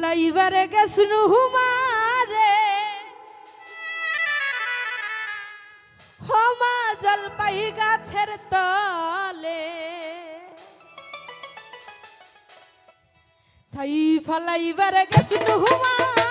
ফলাইবারে গেছনু হুমারে হমা জলপাই গাছের তলে। সাই ফলাইবারে গেছনু হুমারে